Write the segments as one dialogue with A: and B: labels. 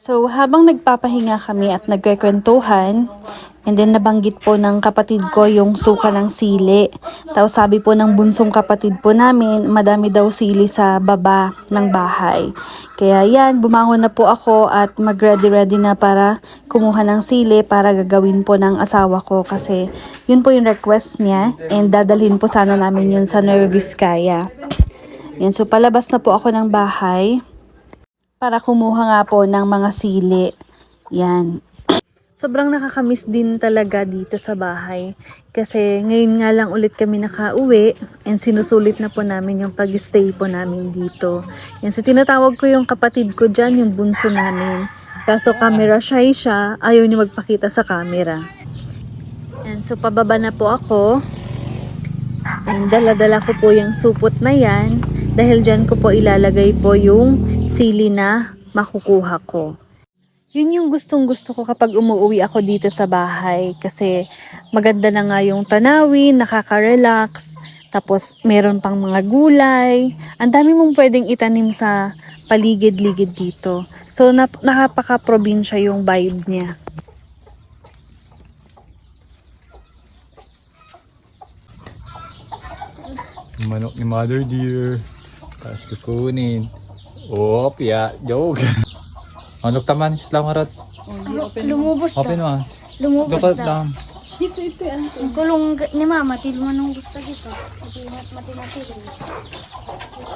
A: So, habang nagpapahinga kami at nagkwekwentuhan, and then nabanggit po ng kapatid ko yung suka ng sili. Tapos sabi po ng bunsong kapatid po namin, madami daw sili sa baba ng bahay. Kaya yan, bumangon na po ako at mag-ready-ready na para kumuha ng sili para gagawin po ng asawa ko kasi yun po yung request niya and dadalhin po sana namin yun sa Nueva Vizcaya. Yan, so palabas na po ako ng bahay para kumuha nga po ng mga sili. Yan. Sobrang nakakamiss din talaga dito sa bahay. Kasi ngayon nga lang ulit kami nakauwi and sinusulit na po namin yung pag-stay po namin dito. Yan, so tinatawag ko yung kapatid ko dyan, yung bunso namin. Kaso camera shy siya, ayaw niya magpakita sa camera. Yan, so pababa na po ako. And dala-dala ko po yung supot na yan. Dahil dyan ko po ilalagay po yung sili na makukuha ko. Yun yung gustong gusto ko kapag umuwi ako dito sa bahay. Kasi maganda na nga yung tanawin, nakaka-relax. Tapos meron pang mga gulay. Ang dami mong pwedeng itanim sa paligid-ligid dito. So nap- nakapaka-probinsya yung vibe niya.
B: Manok ni Mother Dear. Tapos kukunin. Oh, piya. Joke. manok taman, islang harap.
C: Lumubos
B: Open
C: na.
B: mo.
C: Lumubos
B: Dapat
C: na.
B: lang.
C: Ang kulong g- ni mama, tilo mo nung gusto dito. Mati mati mati.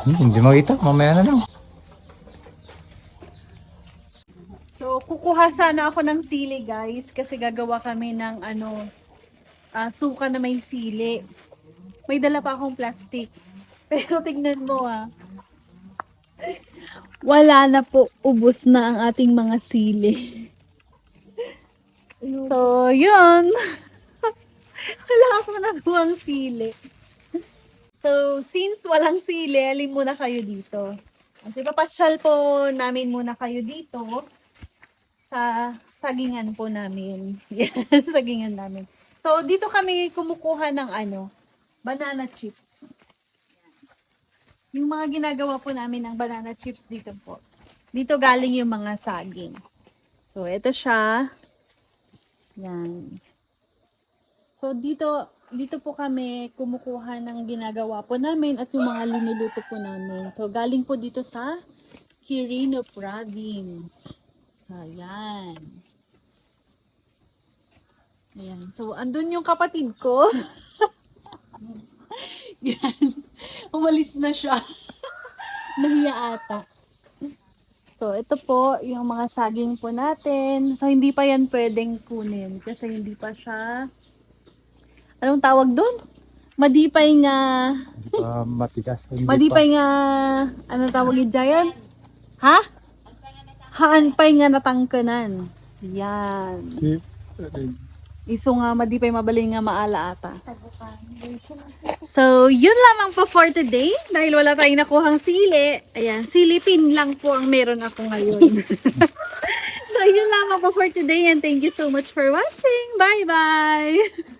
B: Hmm, hindi makita. Mamaya na lang.
A: So, kukuha sana ako ng sili, guys, kasi gagawa kami ng ano, ah, suka na may sili. May dala pa akong plastic. Pero tignan mo ah. Wala na po, ubos na ang ating mga sili. So, yun. Wala akong nakuhang sili. So, since walang sili, alin muna kayo dito. Kasi papasyal po namin muna kayo dito sa sagingan po namin. Yes, sagingan namin. So, dito kami kumukuha ng ano, banana chips. Yung mga ginagawa po namin ng banana chips dito po. Dito galing yung mga saging. So, ito siya. Yan. So, dito, dito po kami kumukuha ng ginagawa po namin at yung mga linuluto po namin. So, galing po dito sa Quirino Province. So, ayan. Ayan. So, andun yung kapatid ko. Yan. Umalis na siya. Nahiya ata. So, ito po yung mga saging po natin. So, hindi pa yan pwedeng kunin kasi hindi pa siya Anong tawag doon? Madipay nga
B: Uh, matigas. Hindi
A: Madipay nga, ano tawag yung giant? Ha? Haanpay nga natangkanan. Yan. Iso nga, madipay mabaling nga maala ata. So, yun lamang po for today. Dahil wala tayong nakuhang sili. Ayan, silipin lang po ang meron ako ngayon. so, yun lamang po for today and thank you so much for watching. Bye-bye!